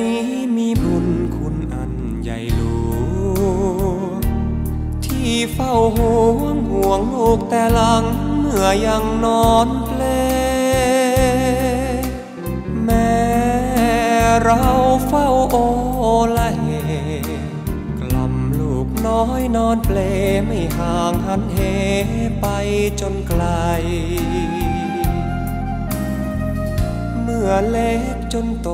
นี้มีบุญคุณอันใหญ่หลวงที่เฝ้าห่วงห่วงลูกแต่หลังเมื่อยังนอนเปลแม่เราเฝ้าโอละเหกล่อมลูกน้อยนอนเปลไม่ห่างหันเหไปจนไกลเมื่อเล็กจนโต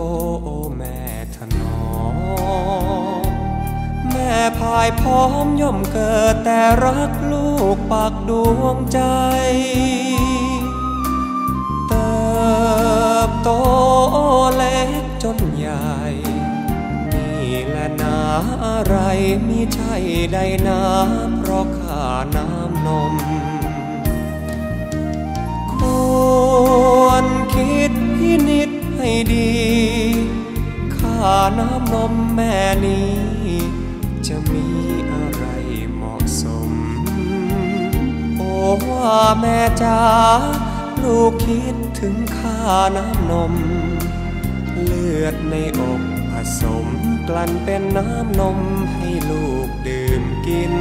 ายพร้อมย่อมเกิดแต่รักลูกปากดวงใจ เติบโตเล็กจนใหญ่นี่แหละนาอะไรมิใช่ใดนาเพราะข้าน้ำนมควรคิดพินิจให้ดีข้าน้ำนมแม่นี้ จะมีอะไรเหมาะสม โอ้ว่าแม่จ๋าลูกคิดถึงข้าน้ำนม เลือดในอกผสมกลั่นเป็นน้ำนมให้ลูกดื่มกิน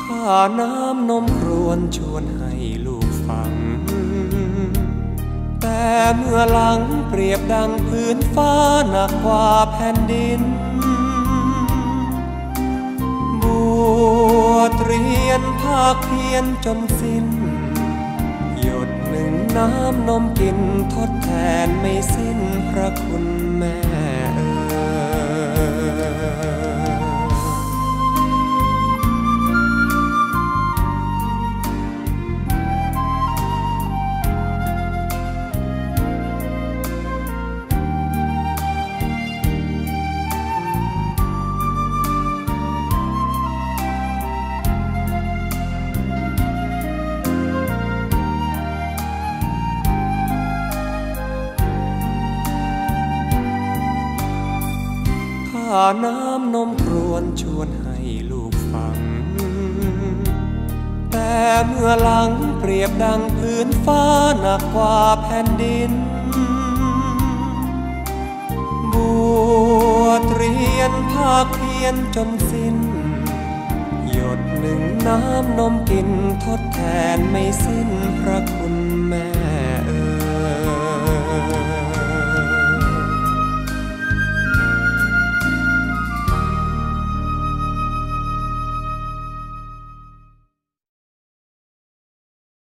ข้าน้ำนมรวนชวนให้ลูกฟัง เมื่อหลังเปรียบดังพื้นฟ้าหนักกว่าแผ่นดินบวชเรียนภาคเพียนจนสิ้น หยดหนึ่งน้ำนมกินทดแทนไม่สิ้นพระคุณแม่ น้ำนมครวนชวนให้ลูกฟัง แต่เมื่อหลังเปรียบดังพื้นฟ้าหนักกว่าแผ่นดินบวชเรียนภาคเพียนจนสิ้น หยดหนึ่งน้ำนมกินทดแทนไม่สิ้นพระคุณแม่